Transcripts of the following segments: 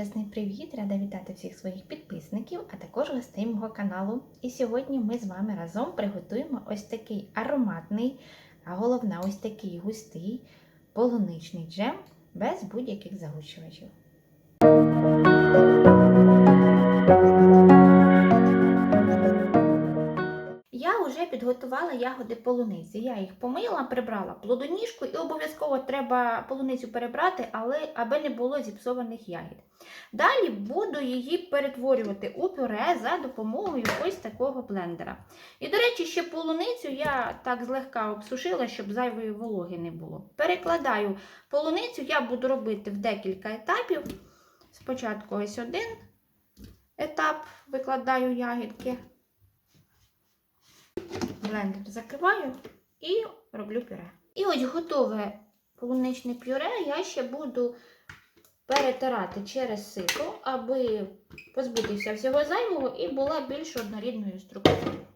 Величезний привіт! Рада вітати всіх своїх підписників, а також гостей мого каналу. І сьогодні ми з вами разом приготуємо ось такий ароматний, а головне, ось такий густий полуничний джем без будь-яких загущувачів. Вже підготувала ягоди полуниці. Я їх помила, прибрала плодоніжку і обов'язково треба полуницю перебрати, але аби не було зіпсованих ягід. Далі буду її перетворювати у пюре за допомогою ось такого блендера. І, до речі, ще полуницю я так злегка обсушила, щоб зайвої вологи не було. Перекладаю полуницю, я буду робити в декілька етапів. Спочатку ось один етап викладаю ягідки блендер закриваю і роблю пюре. І ось готове полуничне пюре я ще буду перетирати через сито, аби позбутися всього зайвого і була більш однорідною структурою.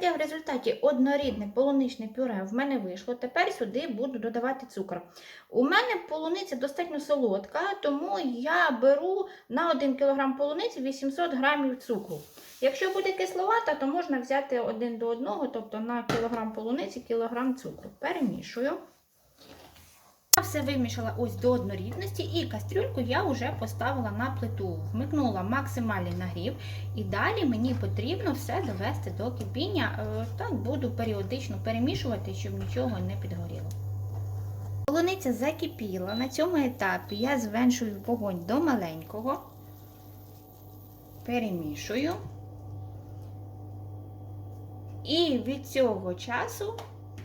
Таке в результаті однорідне полуничне пюре в мене вийшло. Тепер сюди буду додавати цукор. У мене полуниця достатньо солодка, тому я беру на 1 кг полуниці 800 г цукру. Якщо буде кисловата, то можна взяти один до одного, тобто на кілограм полуниці кілограм цукру. Перемішую. Все вимішала ось до однорідності і кастрюльку я вже поставила на плиту, вмикнула максимальний нагрів. І далі мені потрібно все довести до кипіння. Е, Так буду періодично перемішувати, щоб нічого не підгоріло. Полуниця закипіла. На цьому етапі я зменшую вогонь до маленького, перемішую. І від цього часу,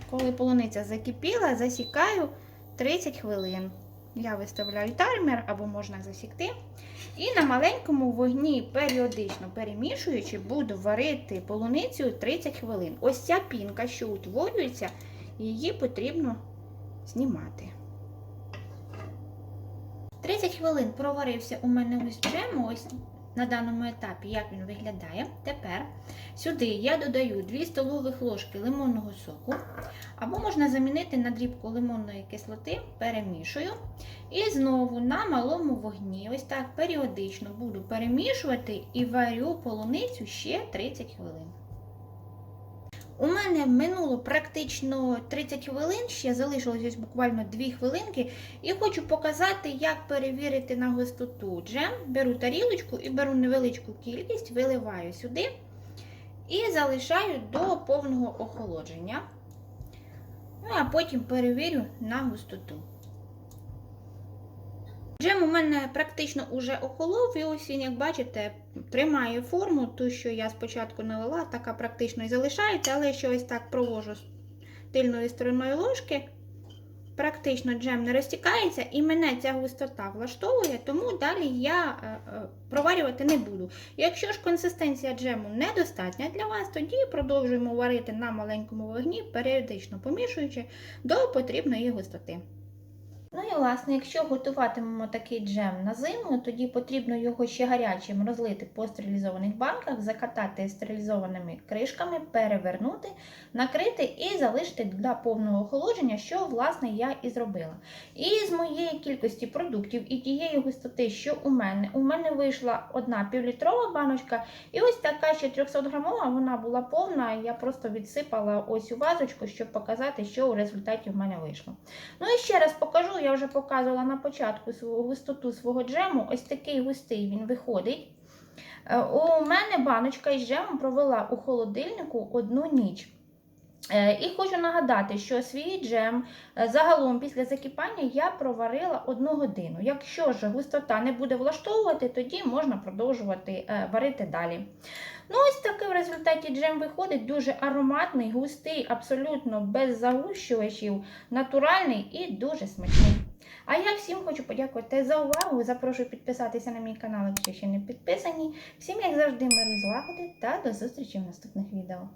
коли полуниця закипіла, засікаю 30 хвилин. Я виставляю таймер або можна засікти. І на маленькому вогні періодично перемішуючи, буду варити полуницю 30 хвилин. Ось ця пінка, що утворюється, її потрібно знімати. 30 хвилин проварився у мене ось джем, ось на даному етапі, як він виглядає. Тепер сюди я додаю 2 столових ложки лимонного соку, або можна замінити на дрібку лимонної кислоти, перемішую. І знову на малому вогні, ось так періодично буду перемішувати і варю полуницю ще 30 хвилин. У мене минуло практично 30 хвилин, ще залишилось ось буквально 2 хвилинки, і хочу показати, як перевірити на густоту джем. Беру тарілочку і беру невеличку кількість, виливаю сюди і залишаю до повного охолодження. Ну, а потім перевірю на густоту. Джем у мене практично уже охолов, і ось він, як бачите, тримає форму, ту, що я спочатку налила, така практично і залишається, але що ось так провожу з тильною стороною ложки, практично джем не розтікається, і мене ця густота влаштовує, тому далі я е, е, проварювати не буду. Якщо ж консистенція джему недостатня для вас, тоді продовжуємо варити на маленькому вогні, періодично помішуючи до потрібної густоти. Ну і власне, якщо готуватимемо такий джем на зиму, тоді потрібно його ще гарячим розлити по стерилізованих банках, закатати стерилізованими кришками, перевернути, накрити і залишити для повного охолодження, що власне я і зробила. І з моєї кількості продуктів і тієї густоти, що у мене, у мене вийшла одна півлітрова баночка, і ось така ще 300 грамова, вона була повна, я просто відсипала ось у вазочку, щоб показати, що у результаті в мене вийшло. Ну і ще раз покажу я вже показувала на початку свою густоту свого джему. Ось такий густий він виходить. Е, У мене баночка із джемом провела у холодильнику одну ніч. Е, І хочу нагадати, що свій джем е, загалом після закипання я проварила одну годину. Якщо ж густота не буде влаштовувати, тоді можна продовжувати варити далі. Ну, ось такий в результаті джем виходить дуже ароматний, густий, абсолютно без загущувачів, натуральний і дуже смачний. А я всім хочу подякувати за увагу. Запрошую підписатися на мій канал, якщо ще не підписані. Всім, як завжди, миру злагоди та до зустрічі в наступних відео.